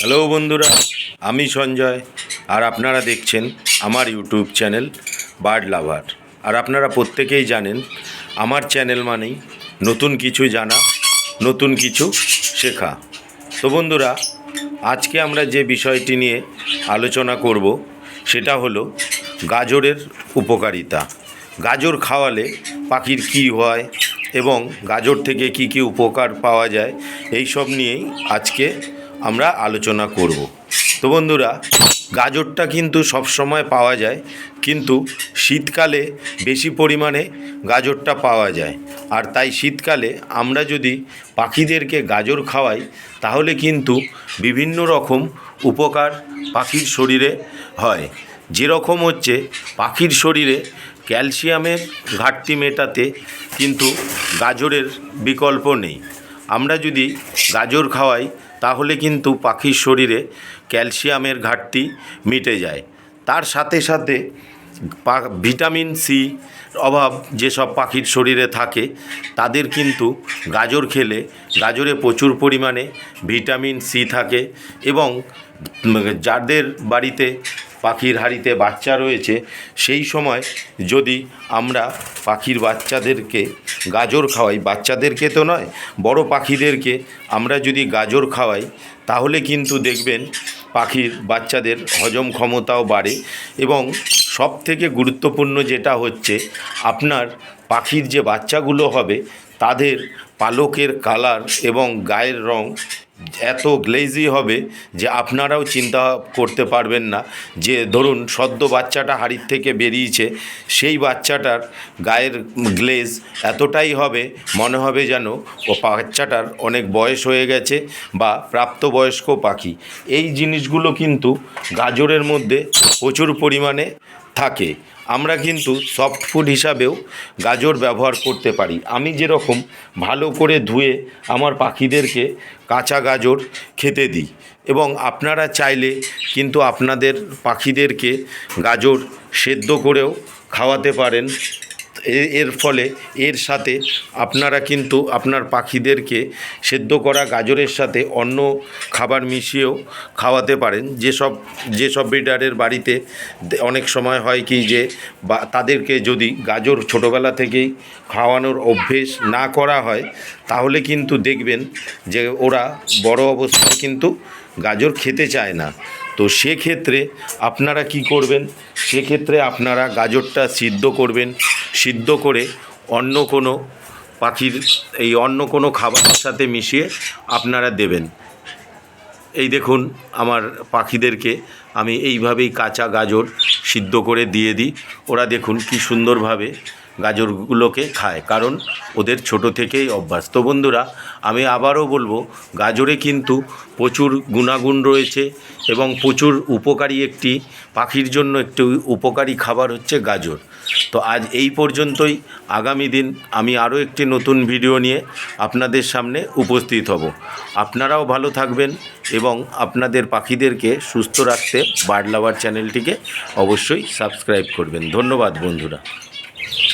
Hello বন্ধুরা, আমি সঞ্জয়, আর আপনারা দেখছেন আমার ইউটিউব চ্যানেল বার্ড লাভার। আর আপনারা প্রত্যেকেই জানেন, আমার চ্যানেল মানেই নতুন কিছু জানা, নতুন কিছু শেখা। তো বন্ধুরা, আজকে আমরা যে বিষয়টি নিয়ে আলোচনা করব, সেটা হলো গাজরের উপকারিতা। গাজর খাওয়ালে পাখির কী হয় এবং গাজর থেকে কি কি উপকার পাওয়া যায়, এই সব নিয়েই আজকে আমরা আলোচনা করব। তো বন্ধুরা, গাজরটা কিন্তু সব সময় পাওয়া যায়, কিন্তু শীতকালে বেশি পরিমাণে গাজরটা পাওয়া যায়। আর তাই শীতকালে আমরা যদি পাখিদেরকে গাজর খাওয়াই, তাহলে কিন্তু বিভিন্ন রকম উপকার পাখির শরীরে হয়। যেরকম হচ্ছে, পাখির শরীরে ক্যালসিয়ামের ঘাটতি মেটাতে কিন্তু গাজরের বিকল্প নেই। আমরা যদি গাজর খাওয়াই তাহলে কিন্তু পাখির শরীরে ক্যালসিয়ামের ঘাটতি মিটে যায়। তার সাথে সাথে ভিটামিন সি অভাব যেসব পাখির শরীরে থাকে, তাদের কিন্তু গাজর খেলে গাজরে প্রচুর পরিমাণে ভিটামিন সি থাকে এবং যাদের বাড়িতে পাখির হাড়িতে বাচ্চা রয়েছে, সেই সময় যদি আমরা পাখির বাচ্চাদেরকে গাজর খাওয়াই, বাচ্চাদেরকে তো নয়, বড় পাখিদেরকে আমরা যদি গাজর খাওয়াই, তাহলে কিন্তু দেখবেন পাখির বাচ্চাদের হজম ক্ষমতাও বাড়ে এবং সব থেকে গুরুত্বপূর্ণ যেটা হচ্ছে, আপনার পাখির যে বাচ্চাগুলো হবে, তাদের পালকের কালার এবং গায়ের রং এত গ্লেজি হবে যে আপনারাও চিন্তা করতে পারবেন না। যে ধরুন, সদ্য বাচ্চাটা হাড়ির থেকে বেরিয়েছে, সেই বাচ্চাটার গায়ের গ্লেজ এতটাই হবে, মনে হবে যেন ও বাচ্চাটার অনেক বয়স হয়ে গেছে বা প্রাপ্তবয়স্ক পাখি। এই জিনিসগুলো কিন্তু গাজরের মধ্যে প্রচুর পরিমাণে থাকে। আমরা কিন্তু সফট ফুড হিসাবেও গাজর ব্যবহার করতে পারি। আমি যেরকম ভালো করে ধুয়ে আমার পাখিদেরকে কাঁচা গাজর খেতে দিই এবং আপনারা চাইলে কিন্তু আপনাদের পাখিদেরকে গাজর সেদ্ধ করেও খাওয়াতে পারেন। এর ফলে, এর সাথে আপনারা কিন্তু আপনার পাখিদেরকে সেদ্ধ করা গাজরের সাথে অন্য খাবার মিশিয়েও খাওয়াতে পারেন। যেসব যেসব ব্রিডারের বাড়িতে অনেক সময় হয় কি যে, বা, তাদেরকে যদি গাজর ছোটোবেলা থেকেই খাওয়ানোর অভ্যেস না করা হয়, তাহলে কিন্তু দেখবেন যে ওরা বড় অবস্থায় কিন্তু গাজর খেতে চায় না। তো সেক্ষেত্রে আপনারা কি করবেন? সেক্ষেত্রে আপনারা গাজরটা সিদ্ধ করবেন। সিদ্ধ করে অন্য কোনো পাখির, এই অন্য কোনো খাবারের সাথে মিশিয়ে আপনারা দেবেন। এই দেখুন, আমার পাখিদেরকে আমি এইভাবেই কাঁচা গাজর সিদ্ধ করে দিয়ে দিই। ওরা দেখুন কি সুন্দরভাবে গাজরগুলোকে খায়, কারণ ওদের ছোট থেকেই অভ্যাস তো বন্ধুরা, আমি আবারও বলব, গাজরে কিন্তু প্রচুর গুণাগুণ রয়েছে এবং প্রচুর উপকারী একটি, পাখির জন্য একটি উপকারী খাবার হচ্ছে গাজর। তো আজ এই পর্যন্তই, আগামী দিন আমি আরও একটি নতুন ভিডিও নিয়ে আপনাদের সামনে উপস্থিত হব। আপনারাও ভালো থাকবেন এবং আপনাদের পাখিদেরকে সুস্থ রাখতে বার্ড লাভার চ্যানেলটিকে অবশ্যই সাবস্ক্রাইব করবেন। ধন্যবাদ বন্ধুরা।